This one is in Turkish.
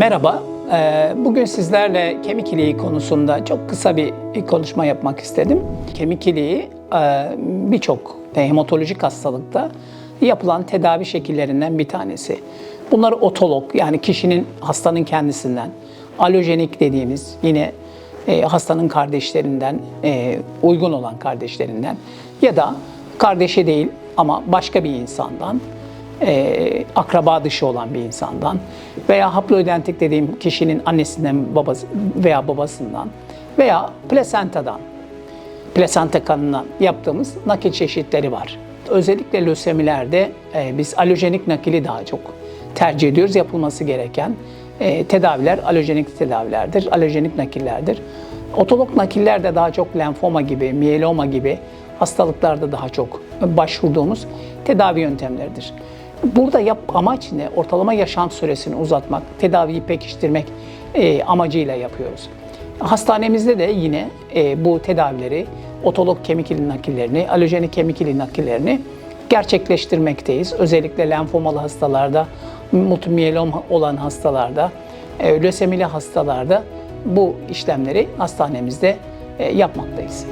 Merhaba, Ee, bugün sizlerle kemik iliği konusunda çok kısa bir konuşma yapmak istedim. Kemik iliği e, birçok hematolojik hastalıkta yapılan tedavi şekillerinden bir tanesi. Bunlar otolog yani kişinin hastanın kendisinden, alojenik dediğimiz yine e, hastanın kardeşlerinden, e, uygun olan kardeşlerinden ya da kardeşi değil ama başka bir insandan e, akraba dışı olan bir insandan veya haploidentik dediğim kişinin annesinden babası veya babasından veya plasentadan, plasenta kanından yaptığımız nakil çeşitleri var. Özellikle lösemilerde e, biz alojenik nakili daha çok tercih ediyoruz. Yapılması gereken e, tedaviler alojenik tedavilerdir, alojenik nakillerdir. Otolog nakiller de daha çok lenfoma gibi, miyeloma gibi hastalıklarda daha çok başvurduğumuz tedavi yöntemleridir. Burada yap amaç ne? Ortalama yaşam süresini uzatmak, tedaviyi pekiştirmek e, amacıyla yapıyoruz. Hastanemizde de yine e, bu tedavileri, otolog kemik ili nakillerini, alojenik kemik ili nakillerini gerçekleştirmekteyiz. Özellikle lenfomalı hastalarda, multimiyelom olan hastalarda, e, lösemili hastalarda bu işlemleri hastanemizde e, yapmaktayız.